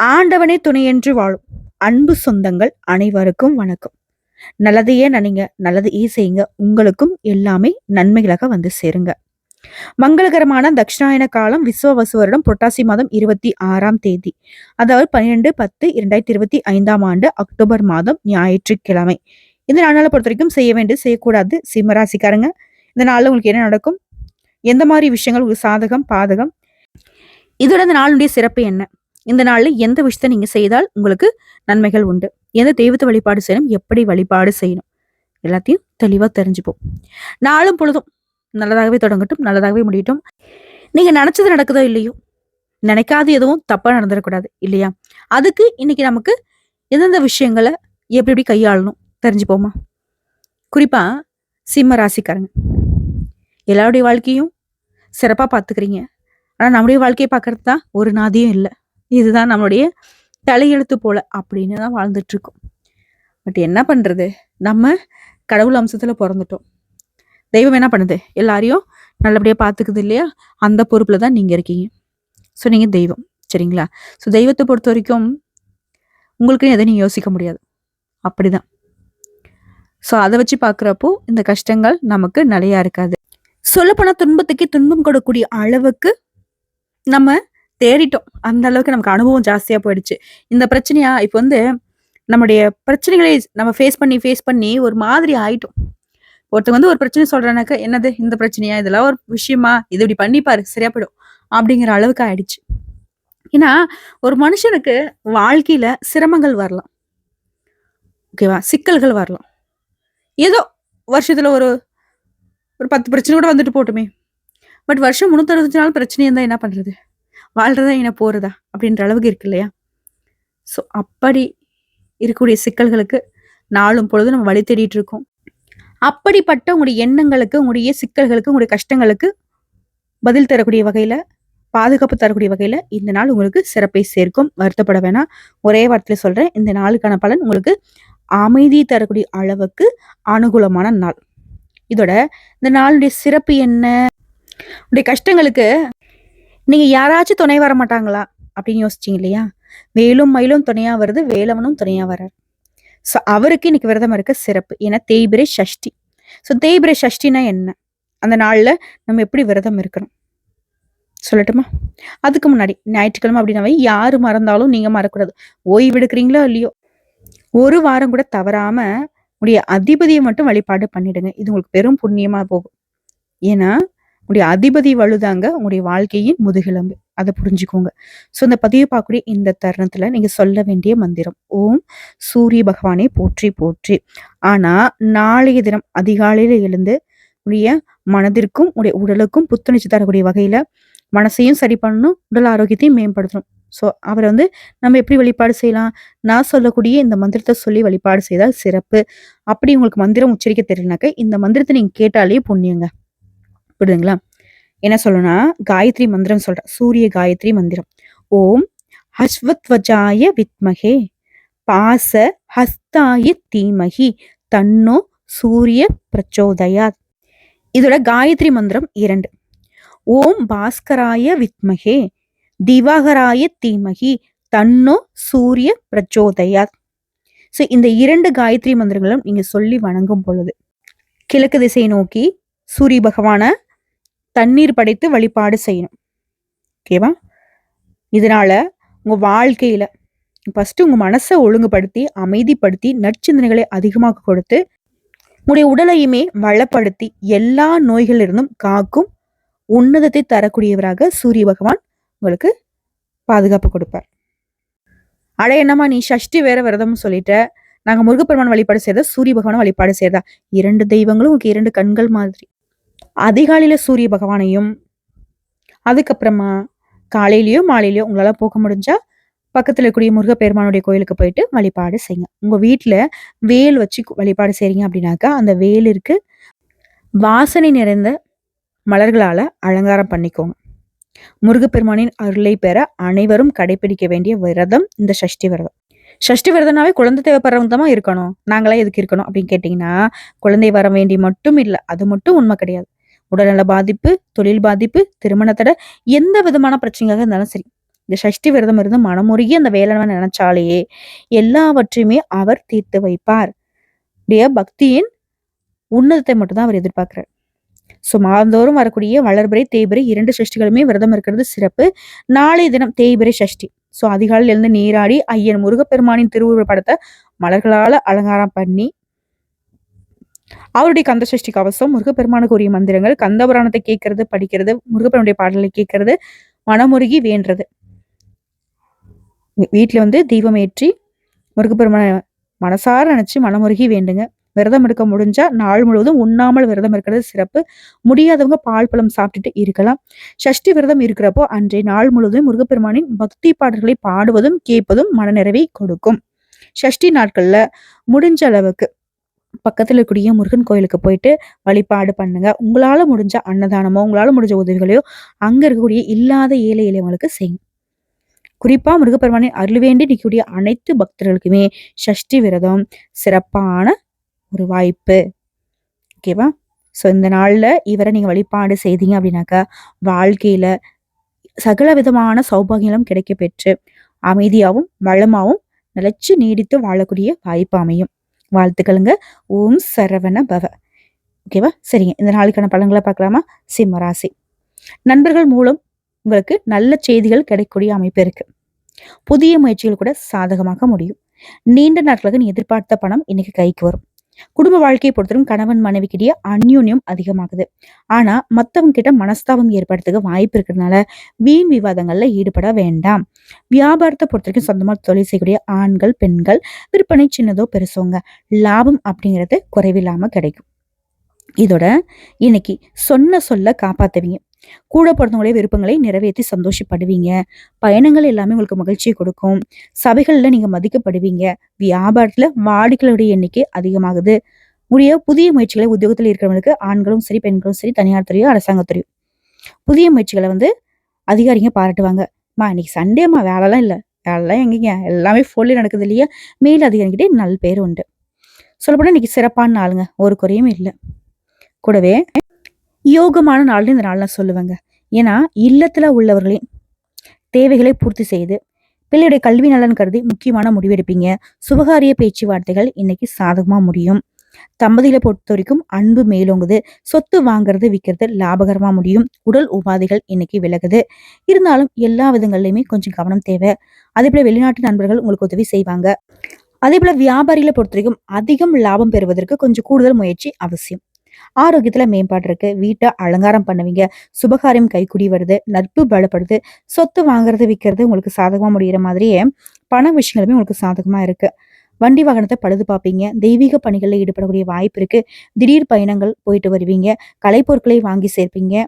ஆண்டவனே துணையென்று வாழும். அன்பு சொந்தங்கள் அனைவருக்கும் வணக்கம். நல்லதையே நினைங்க? நல்லதையே செய்யுங்க? உங்களுக்கும் எல்லாமே நன்மைகளாக வந்து சேருங்க. மங்களகரமான தட்சிணாயன காலம் விஸ்வவசு வருடம் புரட்டாசி மாதம் இருபத்தி ஆறாம் தேதி. அதாவது பன்னிரெண்டு பத்து இரண்டாயிரத்தி இருபத்தி ஐந்தாம் ஆண்டு அக்டோபர் மாதம் ஞாயிற்றுக்கிழமை. இந்த நாளால பொறுத்த வரைக்கும் செய்ய வேண்டியது செய்யக்கூடாது. சிம்மராசிக்காரங்க இந்த நாளில் உங்களுக்கு என்ன நடக்கும்? எந்த மாதிரி விஷயங்கள்? உங்களுக்கு சாதகம் பாதகம்? இதோட இந்த நாளுடைய சிறப்பு என்ன? இந்த நாளில் எந்த விஷயத்த நீங்க செய்தால் உங்களுக்கு நன்மைகள் உண்டு? எந்த தெய்வத்தை வழிபாடு செய்யணும்? எப்படி வழிபாடு செய்யணும்? எல்லாத்தையும் தெளிவா தெரிஞ்சுப்போம். நாளும் பொழுதும் நல்லதாகவே தொடங்கட்டும் நல்லதாகவே முடியட்டும். நீங்க நினைச்சது நடக்குதோ இல்லையோ? நினைக்காத எதுவும் தப்பா நடந்துடக்கூடாது இல்லையா? அதுக்கு இன்னைக்கு நமக்கு எந்தெந்த விஷயங்களை எப்படி எப்படி கையாளணும் தெரிஞ்சுப்போமா? குறிப்பா சிம்ம ராசிக்காரங்க. எல்லாருடைய வாழ்க்கையும் சிறப்பா பார்த்துக்கிறீங்க. ஆனா நம்முடைய வாழ்க்கையை பார்க்கறது தான் ஒரு நாதியும் இல்லை. இதுதான் நம்மளுடைய தலையெழுத்து போல அப்படின்னு தான் வாழ்ந்துட்டு இருக்கோம் பட் என்ன பண்றது? நம்ம கடவுள் அம்சத்துல பிறந்துட்டோம். தெய்வம் என்ன பண்ணுது? எல்லாரையும் நல்லபடியாக பார்த்துக்குது இல்லையா? அந்த பொறுப்பில் தான் நீங்கள் இருக்கீங்க. ஸோ நீங்கள் தெய்வம். சரிங்களா? ஸோ தெய்வத்தை பொறுத்த வரைக்கும் உங்களுக்குன்னு எதை நீங்கள் யோசிக்க முடியாது. அப்படிதான். ஸோ அதை வச்சு பார்க்குறப்போ இந்த கஷ்டங்கள் நமக்கு நிறையா இருக்காது. சொல்லப்போனால் துன்பத்துக்கே துன்பம் கொடுக்கக்கூடிய அளவுக்கு நம்ம தேறிட்டோம். அந்த அளவுக்கு நமக்கு அனுபவம் ஜாஸ்தியா போயிடுச்சு. இந்த பிரச்சனையா இப்போ வந்து நம்முடைய பிரச்சனைகளை நம்ம ஃபேஸ் பண்ணி ஃபேஸ் பண்ணி ஒரு மாதிரி ஆயிட்டோம். ஒருத்தங்க வந்து ஒரு பிரச்சனை சொல்றானாக்க என்னது? இந்த பிரச்சனையா? இதெல்லாம் ஒரு விஷயமா? இது இப்படி பண்ணிப்பாரு சரியா போயிடும். அப்படிங்கிற அளவுக்கு ஆயிடுச்சு. ஏன்னா ஒரு மனுஷனுக்கு வாழ்க்கையில சிரமங்கள் வரலாம். ஓகேவா சிக்கல்கள் வரலாம். ஏதோ வருஷத்துல ஒரு ஒரு பத்து பிரச்சனை கூட வந்துட்டு போட்டுமே. பட் வருஷம் முன்னூத்தி நாள் பிரச்சனை இருந்தா என்ன பண்றது? வாழ்றதா என்ன போறதா அப்படின்ற அளவுக்கு இருக்கு இல்லையா? ஸோ அப்படி இருக்கக்கூடிய சிக்கல்களுக்கு நாளும் பொழுது நம்ம வழி தேடிட்டு இருக்கோம். அப்படிப்பட்ட உங்களுடைய எண்ணங்களுக்கு உங்களுடைய சிக்கல்களுக்கு உங்களுடைய கஷ்டங்களுக்கு பதில் தரக்கூடிய வகையில பாதுகாப்பு தரக்கூடிய வகையில இந்த நாள் உங்களுக்கு சிறப்பை சேர்க்கும். வருத்தப்பட வேணாம். ஒரே வார்த்தையில சொல்றேன். இந்த நாளுக்கான பலன் உங்களுக்கு அமைதி தரக்கூடிய அளவுக்கு அனுகூலமான நாள். இதோட இந்த நாளுடைய சிறப்பு என்ன? உடைய கஷ்டங்களுக்கு நீங்க யாராச்சும் துணை வர மாட்டாங்களா? அப்படின்னு யோசிச்சீங்க இல்லையா? வேலும் மயிலும் துணையா வருது வேலவனும் துணையா வர்றார் ஸோ அவருக்கு இன்னைக்கு விரதம் இருக்க சிறப்பு. ஏன்னா தேய்பிரை சஷ்டி ஸோ தேய்பிரை சஷ்டினா என்ன? அந்த நாள்ல நம்ம எப்படி விரதம் இருக்கணும்? சொல்லட்டுமா? அதுக்கு முன்னாடி ஞாயிற்றுக்கிழமை அப்படின்னாவே யாரு மறந்தாலும் நீங்க மறக்கூடாது ஓய்வு எடுக்கிறீங்களோ இல்லையோ? ஒரு வாரம் கூட தவறாம உடைய அதிபதியை மட்டும் வழிபாடு பண்ணிடுங்க. இது உங்களுக்கு பெரும் புண்ணியமா போகும். ஏன்னா உங்களுடைய அதிபதி வலுதாங்க உங்களுடைய வாழ்க்கையின் முதுகெலும்பு. அதை புரிஞ்சுக்கோங்க. ஸோ இந்த பதிவு பார்க்கக்கூடிய இந்த தருணத்தில் நீங்கள் சொல்ல வேண்டிய மந்திரம் ஓம் சூரிய பகவானை போற்றி போற்றி. ஆனால் நாளைய தினம் அதிகாலையில் எழுந்து உடைய மனதிற்கும் உடைய உடலுக்கும் புத்துணர்ச்சி தரக்கூடிய வகையில் மனசையும் சரி பண்ணணும் உடல் ஆரோக்கியத்தையும் மேம்படுத்தணும். ஸோ அவரை வந்து நம்ம எப்படி வழிபாடு செய்யலாம்? நான் சொல்லக்கூடிய இந்த மந்திரத்தை சொல்லி வழிபாடு செய்தால் சிறப்பு. அப்படி உங்களுக்கு மந்திரம் உச்சரிக்க தெரியலனாக்க இந்த மந்திரத்தை நீங்கள் கேட்டாலே புண்ணியங்க. புரியுதுங்களா என்ன சொல்லணும்னா காயத்ரி மந்திரம் சொல்றேன் சூரிய காயத்ரி மந்திரம். ஓம் ஹஸ்வத்வஜாய வித்மகே பாச ஹஸ்தாய தீமகி தன்னோ சூரிய பிரச்சோதயாத். இதோட காயத்ரி மந்திரம் இரண்டு. ஓம் பாஸ்கராய வித்மகே திவாகராய தீமகி தன்னோ சூரிய பிரச்சோதயாத். ஸோ இந்த இரண்டு காயத்ரி மந்திரங்களும் நீங்க சொல்லி வணங்கும் பொழுது கிழக்கு திசை நோக்கி சூரிய பகவான தண்ணீர் படைத்து வழிபாடு செய்யணும். ஓகேவா இதனால உங்க வாழ்க்கையில ஃபர்ஸ்ட் உங்க மனசை ஒழுங்குபடுத்தி அமைதிப்படுத்தி நற்சிந்தனைகளை அதிகமாக கொடுத்து உங்களுடைய உடலையுமே வளப்படுத்தி எல்லா நோய்களிலிருந்தும் காக்கும் உன்னதத்தை தரக்கூடியவராக சூரிய பகவான் உங்களுக்கு பாதுகாப்பு கொடுப்பார். அட என்னம்மா நீ சஷ்டி வேற விரதம்னு சொல்லிட்ட. நாங்க முருகப்பெருமான் வழிபாடு செய்யறதா சூரிய பகவான் வழிபாடு செய்யறதா இரண்டு தெய்வங்களும் உங்களுக்கு இரண்டு கண்கள் மாதிரி. அதிகாலையில் சூரிய பகவானையும் அதுக்கப்புறமா காலையிலையோ மாலையிலையோ உங்களால் போக முடிஞ்சா பக்கத்தில் இருக்கக்கூடிய முருகப்பெருமானுடைய கோயிலுக்கு போயிட்டு வழிபாடு செய்யுங்க. உங்கள் வீட்டில் வேல் வச்சு வழிபாடு செய்கிறீங்க அப்படின்னாக்கா அந்த வேலிற்கு வாசனை நிறைந்த மலர்களால் அலங்காரம் பண்ணிக்கோங்க. முருகப்பெருமானின் அருளை பெற அனைவரும் கடைபிடிக்க வேண்டிய விரதம் இந்த சஷ்டி விரதம். சஷ்டி விரதம்னாவே குழந்தை தேவைப்படுறவங்க தான் இருக்கணும். நாங்களாம் எதுக்கு இருக்கணும் அப்படின்னு கேட்டிங்கன்னா குழந்தை வர வேண்டி மட்டும் இல்லை அது மட்டும் உண்மை கிடையாது. உடல்நல பாதிப்பு தொழில் பாதிப்பு திருமண தடை எந்த விதமான பிரச்சனையாக இருந்தாலும் சரி இந்த சஷ்டி விரதம் இருந்து மனமுருகி அந்த வேலனை நினைச்சாலேயே எல்லாவற்றையுமே அவர் தீர்த்து வைப்பார். உடைய பக்தியின் உன்னதத்தை மட்டும்தான் அவர் எதிர்பார்க்கிறார். ஸோ மாதந்தோறும் வரக்கூடிய வளர்பிறை தேய்பிறை இரண்டு சஷ்டிகளுமே விரதம் இருக்கிறது சிறப்பு. நாளைய தினம் தேய்பிறை சஷ்டி ஸோ அதிகாலையில் இருந்து நீராடி ஐயன் முருகப்பெருமானின் திருவுருவ படத்தை மலர்களால அலங்காரம் பண்ணி அவருடைய கந்த சஷ்டி கவசம் முருகப்பெருமானுக்கு உரிய மந்திரங்கள் கந்த புராணத்தை கேட்கறது படிக்கிறது முருகப்பெருமானுடைய பாடலை கேட்கறது மனமுருகி வேண்டது வீட்டில் வந்து தீபம் ஏற்றி முருகப்பெருமான மனசார நினச்சி மனமுருகி வேண்டுங்க. விரதம் எடுக்க முடிஞ்சா நாள் முழுவதும் உண்ணாமல் விரதம் இருக்கிறது சிறப்பு. முடியாதவங்க பால் பழம் சாப்பிட்டுட்டு இருக்கலாம். சஷ்டி விரதம் இருக்கிறப்போ அன்றைய நாள் முழுவதும் முருகப்பெருமானின் பக்தி பாடல்களை பாடுவதும் கேட்பதும் மனநிறைவை கொடுக்கும். சஷ்டி நாட்கள்ல முடிஞ்ச அளவுக்கு பக்கத்தில் இருக்கக்கூடிய முருகன் கோயிலுக்கு போயிட்டு வழிபாடு பண்ணுங்க. உங்களால முடிஞ்ச அன்னதானமோ உங்களால முடிஞ்ச உதவிகளையோ அங்க இருக்கக்கூடிய இல்லாத ஏழை எளியவங்களுக்கு செய்யும் குறிப்பா முருகப்பெருமானை அருள் வேண்டி நிற்கக்கூடிய அனைத்து பக்தர்களுக்குமே சஷ்டி விரதம் சிறப்பான ஒரு வாய்ப்பு. ஓகேவா ஸோ இந்த நாளில் இவரை நீங்கள் வழிபாடு செய்தீங்க அப்படின்னாக்கா வாழ்க்கையில் சகல விதமான சௌபாகியங்களும் கிடைக்க பெற்று அமைதியாகவும் வளமாகவும் நிலச்சி நீடித்து வாழக்கூடிய வாய்ப்பு அமையும். வாழ்த்துக்களுங்க. ஓம் சரவண பவ ஓகேவா? சரிங்க. இந்த நாளைக்கான பலன்களை பார்க்கலாமா? சிம்மராசி நண்பர்கள் மூலம் உங்களுக்கு நல்ல செய்திகள் கிடைக்கக்கூடிய அமைப்பு இருக்கு. புதிய முயற்சிகள் கூட சாதகமாக முடியும். நீண்ட நாட்களுக்கு நீ எதிர்பார்த்த பணம் இன்னைக்கு கைக்கு வரும். குடும்ப வாழ்க்கையை பொறுத்தவரைக்கும் கணவன் மனைவிக்கிட்டே அந்யூன்யம் அதிகமாகுது. ஆனா மத்தவங்க கிட்ட மனஸ்தாபம் ஏற்படுறதுக்கு வாய்ப்பு இருக்கிறதுனால வீண் விவாதங்கள்ல ஈடுபட வேண்டாம். வியாபாரத்தை பொறுத்த வரைக்கும் சொந்தமா தொழில் செய்யக்கூடிய ஆண்கள் பெண்கள் விற்பனை சின்னதோ பெருசோங்க லாபம் அப்படிங்கிறது குறைவில்லாம கிடைக்கும். இதோட இன்னைக்கு சொன்ன சொல்ல காப்பாத்துவீங்க. கூட பிறந்தவங்களுடைய விருப்பங்களை நிறைவேற்றி சந்தோஷப்படுவீங்க. பயணங்கள் எல்லாமே உங்களுக்கு மகிழ்ச்சியை கொடுக்கும். சபைகள்ல நீங்க மதிக்கப்படுவீங்க. வியாபாரத்துல வாடிக்கைகளுடைய எண்ணிக்கை அதிகமாகுது. முடிய புதிய முயற்சிகளை உத்தியோகத்தில் இருக்கிறவங்களுக்கு ஆண்களும் சரி பெண்களும் சரி தனியார் துறையோ அரசாங்கத்துறையோ புதிய முயற்சிகளை வந்து அதிகாரிங்க பாராட்டுவாங்க. மா இன்னைக்கு சண்டேம்மா வேலைலாம் இல்லை. வேலைலாம் எங்கேங்க? எல்லாமே ஃபோன்லேயே நடக்குது இல்லையா? மேல் அதிகாரிகிட்டே நல்ல பேர் உண்டு. சொல்லப்போனால் இன்னைக்கு சிறப்பான நாளுங்க. ஒரு குறையும் இல்லை. கூடவே யோகமான நாள்னு இந்த நாள் நான் சொல்லுவேங்க. ஏன்னா இல்லத்துல உள்ளவர்களின் தேவைகளை பூர்த்தி செய்து பிள்ளையுடைய கல்வி நலன் கருதி முக்கியமான முடிவெடுப்பீங்க. சுபகாரிய பேச்சுவார்த்தைகள் இன்னைக்கு சாதகமாக முடியும். தம்பதியில பொறுத்த வரைக்கும் அன்பு மேலோங்குது. சொத்து வாங்குறது விற்கிறது லாபகரமா முடியும். உடல் உபாதைகள் இன்னைக்கு விலகுது. இருந்தாலும் எல்லா விதங்கள்லையுமே கொஞ்சம் கவனம் தேவை. அதே போல வெளிநாட்டு நண்பர்கள் உங்களுக்கு உதவி செய்வாங்க. அதே போல வியாபாரிகளை பொறுத்த வரைக்கும் அதிகம் லாபம் பெறுவதற்கு கொஞ்சம் கூடுதல் முயற்சி அவசியம். ஆரோக்கியத்துல மேம்பாடு இருக்கு. வீட்டை அலங்காரம் பண்ணுவீங்க. சுபகாரியம் கைக்குடி வருது. நட்பு பலப்படுது. சொத்து வாங்குறது விற்கிறது உங்களுக்கு சாதகமா முடிகிற மாதிரியே பண விஷயங்களுமே உங்களுக்கு சாதகமா இருக்கு. வண்டி வாகனத்தை பழுது பார்ப்பீங்க. தெய்வீக பணிகளில் ஈடுபடக்கூடிய வாய்ப்பு இருக்கு. திடீர் பயணங்கள் போயிட்டு வருவீங்க. கலைப்பொருட்களை வாங்கி சேர்ப்பீங்க.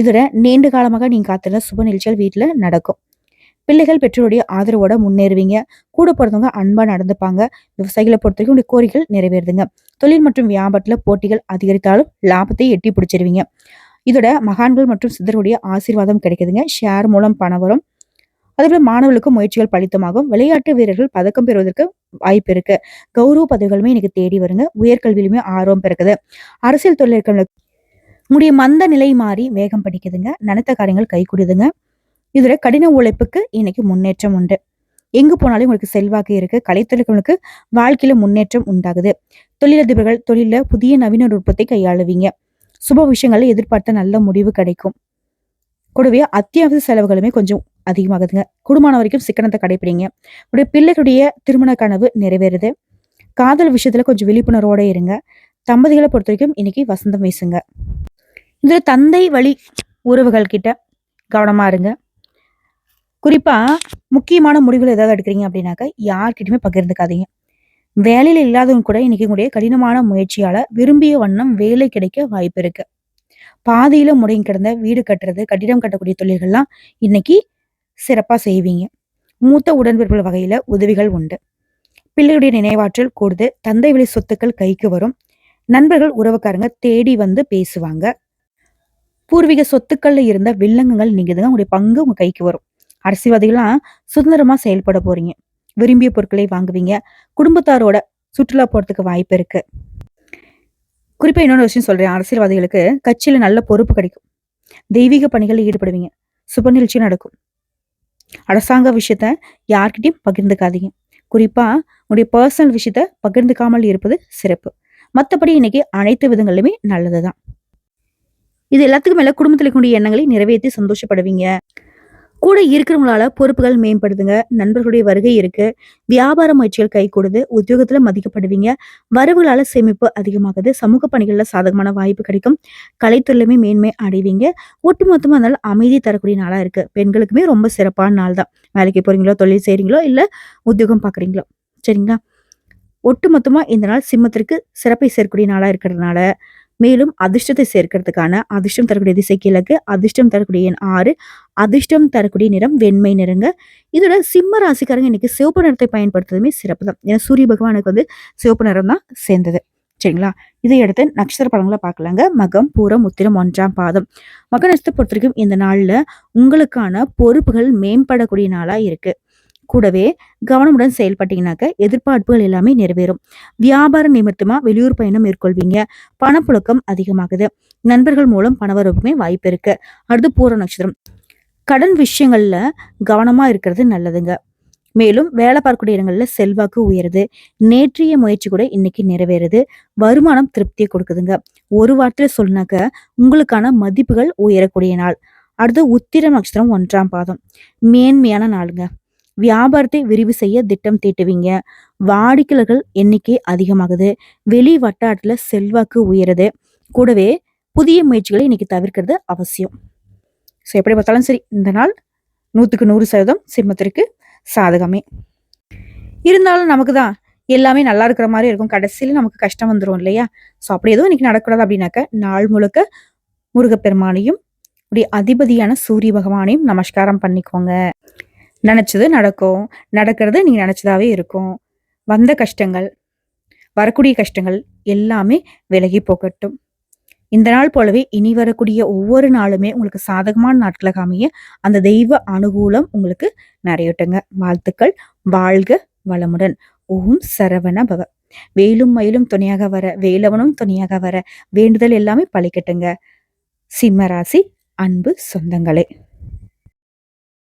இதோட நீண்ட காலமாக நீங்க காத்திருந்த சுப நிகழ்ச்சிகள் வீட்டுல நடக்கும். பிள்ளைகள் பெற்றோருடைய ஆதரவோட முன்னேறுவீங்க. கூட பிறந்தவங்க அன்பா நடந்துப்பாங்க. விவசாயிகளை பொறுத்த வரைக்கும் கோரிக்கைகள் நிறைவேறுதுங்க. தொழில் மற்றும் வியாபாரத்துல போட்டிகள் அதிகரித்தாலும் லாபத்தை எட்டி பிடிச்சிருவீங்க. இதோட மகான்கள் மற்றும் சித்தருடைய ஆசீர்வாதம் கிடைக்குதுங்க. ஷேர் மூலம் பணம் வரும். அதேபோல மாணவர்களுக்கும் முயற்சிகள் பலித்தமாகும். விளையாட்டு வீரர்கள் பதக்கம் பெறுவதற்கு வாய்ப்பு இருக்கு. கௌரவ பதவிகளுமே எனக்கு தேடி வருங்க. உயர்கல்வியிலுமே ஆர்வம் பிறக்குது. அரசியல் தொழில் இருக்கிறவங்களுக்கு மந்த நிலை மாறி வேகம் படிக்குதுங்க. நினைத்த காரியங்கள் கைகூடுதுங்க இதுல கடின உழைப்புக்கு இன்னைக்கு முன்னேற்றம் உண்டு. எங்கு போனாலும் உங்களுக்கு செல்வாக்கு இருக்கு. கலைத்தொழில்களுக்கு வாழ்க்கையில முன்னேற்றம் உண்டாகுது. தொழிலதிபர்கள் தொழில புதிய நவீன நுட்பத்தை கையாளுவீங்க. சுப விஷயங்கள்ல எதிர்பார்த்த நல்ல முடிவு கிடைக்கும். கூடவே அத்தியாவசிய செலவுகளுமே கொஞ்சம் அதிகமாகுதுங்க. குடும்பம் வரைக்கும் சிக்கனத்தை கடைபிடிங்க உடைய பிள்ளைகளுடைய திருமண கனவு நிறைவேறுது. காதல் விஷயத்துல கொஞ்சம் விழிப்புணர்வோட இருங்க. தம்பதிகளை பொறுத்த வரைக்கும் இன்னைக்கு வசந்தம் வீசுங்க. இதுல தந்தை வழி உறவுகள் கிட்ட கவனமா இருங்க. குறிப்பா முக்கியமான முடிவுகள் ஏதாவது எடுக்கிறீங்க அப்படின்னாக்கா யார்கிட்டயுமே பகிர்ந்துக்காதீங்க. வேலையில இல்லாதவங்க கூட இன்னைக்கு கூட கடினமான முயற்சியால விரும்பிய வண்ணம் வேலை கிடைக்க வாய்ப்பு இருக்கு. பாதியில முடங்கி கிடந்த வீடு கட்டுறது கட்டிடம் கட்டக்கூடிய தொழில்கள்லாம் இன்னைக்கு சிறப்பா செய்வீங்க. மூத்த உடன்பிறப்புகள் வகையில உதவிகள் உண்டு. பிள்ளையுடைய நினைவாற்றல் கூடுது தந்தை வழி சொத்துக்கள் கைக்கு வரும் நண்பர்கள் உறவுக்காரங்க தேடி வந்து பேசுவாங்க. பூர்வீக சொத்துக்கள்ல இருந்த வில்லங்கங்கள் தான் உங்களுடைய பங்கு உங்க கைக்கு வரும். அரசியல்வாதிகளாம் சுதந்திரமா செயல்பட போறீங்க. விரும்பிய பொருட்களை வாங்குவீங்க. குடும்பத்தாரோட சுற்றுலா போறதுக்கு வாய்ப்பு இருக்கு. குறிப்பா இன்னொரு விஷயம் சொல்றேன். அரசியல்வாதிகளுக்கு கட்சியில நல்ல பொறுப்பு கிடைக்கும். தெய்வீக பணிகளில் ஈடுபடுவீங்க. சுப நிகழ்ச்சி நடக்கும். அரசாங்க விஷயத்த யார்கிட்டையும் பகிர்ந்துக்காதீங்க. குறிப்பா உங்களுடைய பர்சனல் விஷயத்த பகிர்ந்துக்காமல் இருப்பது சிறப்பு. மற்றபடி இன்னைக்கு அனைத்து விதங்களிலுமே நல்லதுதான். இது எல்லாத்துக்கும் மேல குடும்பத்தில் இருக்கக்கூடிய எண்ணங்களை நிறைவேற்றி சந்தோஷப்படுவீங்க. கூட இருக்கிறவங்களால பொறுப்புகள் மேம்படுதுங்க. நண்பர்களுடைய வருகை இருக்கு. வியாபார முயற்சிகள் கை கொடுது. உத்தியோகத்துல மதிக்கப்படுவீங்க. வரவுகளால சேமிப்பு அதிகமாகுது. சமூக பணிகள்ல சாதகமான வாய்ப்பு கிடைக்கும். கலைத்துறையுமே மேன்மை அடைவீங்க. ஒட்டுமொத்தமா அதனால அமைதி தரக்கூடிய நாளா இருக்கு. பெண்களுக்குமே ரொம்ப சிறப்பான நாள் தான். வேலைக்கு போறீங்களோ தொழில் செய்றீங்களோ இல்ல உத்தியோகம் பாக்குறீங்களோ. சரிங்களா? ஒட்டுமொத்தமா இந்த நாள் சிம்மத்திற்கு சிறப்பை சேர்க்கக்கூடிய நாளா இருக்கிறதுனால மேலும் அதிர்ஷ்டத்தை சேர்க்கறதுக்கான அதிர்ஷ்டம் தரக்கூடிய திசை கிழக்கு அதிர்ஷ்டம் தரக்கூடிய எண் ஆறு அதிர்ஷ்டம் தரக்கூடிய நிறம் வெண்மை நிறங்க. இதோட சிம்ம ராசிக்காரங்க இன்னைக்கு சிவப்பு நிறத்தை பயன்படுத்துறதுமே சிறப்பு தான் ஏன்னா சூரிய பகவானுக்கு வந்து சிவப்பு நிறம் தான் சேர்ந்தது. சரிங்களா? இதை அடுத்து நட்சத்திர படங்களை பார்க்கலாங்க. மகம் பூரம் உத்திரம் ஒன்றாம் பாதம். மக நட்சத்திரத்தை பொறுத்த வரைக்கும் இந்த நாளில் உங்களுக்கான பொறுப்புகள் மேம்படக்கூடிய நாளாக இருக்குது கூடவே கவனமுடன் செயல்பட்டீங்கன்னாக்க எதிர்பார்ப்புகள் எல்லாமே நிறைவேறும். வியாபார நிமித்தமா வெளியூர் பயணம் மேற்கொள்வீங்க. பணப்புழக்கம் அதிகமாகுது. நண்பர்கள் மூலம் பணவரவுமே வாய்ப்பு இருக்கு. அடுத்து பூர நட்சத்திரம். கடன் விஷயங்கள்ல கவனமா இருக்கிறது நல்லதுங்க. மேலும் வேலை பார்க்கக்கூடிய இடங்கள்ல செல்வாக்கு உயருது. நேற்றைய முயற்சி கூட இன்னைக்கு நிறைவேறுது. வருமானம் திருப்தியை கொடுக்குதுங்க. ஒரு வார்த்தையில சொன்னாக்க உங்களுக்கான மதிப்புகள் உயரக்கூடிய நாள். அடுத்து உத்திர நட்சத்திரம் ஒன்றாம் பாதம். மேன்மையான நாளுங்க. வியாபாரத்தை விரிவு செய்ய திட்டம் தீட்டுவீங்க. வாடிக்கையாளர்கள் எண்ணிக்கை அதிகமாகுது. வெளி வட்டாரத்தில் செல்வாக்கு உயருது. கூடவே புதிய முயற்சிகளை இன்னைக்கு தவிர்க்கிறது அவசியம். ஸோ எப்படி பார்த்தாலும் சரி இந்த நாள் நூற்றுக்கு நூறு சதவீதம் சிம்மத்திற்கு சாதகமே. இருந்தாலும் நமக்கு தான் எல்லாமே நல்லா இருக்கிற மாதிரி இருக்கும். கடைசியில் நமக்கு கஷ்டம் வந்துடும் இல்லையா? ஸோ அப்படி எதுவும் இன்னைக்கு நடக்கூடாது அப்படின்னாக்க நாள் முழுக்க முருகப்பெருமானையும் உடைய அதிபதியான சூரிய பகவானையும் நமஸ்காரம் பண்ணிக்கோங்க. நினச்சது நடக்கும். நடக்கிறது நீங்கள் நினச்சதாவே இருக்கும். வந்த கஷ்டங்கள் வரக்கூடிய கஷ்டங்கள் எல்லாமே விலகி போகட்டும். இந்த நாள் போலவே இனி வரக்கூடிய ஒவ்வொரு நாளுமே உங்களுக்கு சாதகமான நாட்களாக அமைய அந்த தெய்வ அனுகூலம் உங்களுக்கு நிறையட்டுங்க. வாழ்த்துக்கள் வாழ்க வளமுடன். ஓம் சரவண பவ வேலும் மயிலும் துணையாக வர வேலவனும் துணையாக வர வேண்டுதல் எல்லாமே பழிக்கட்டுங்க. சிம்மராசி அன்பு சொந்தங்களே.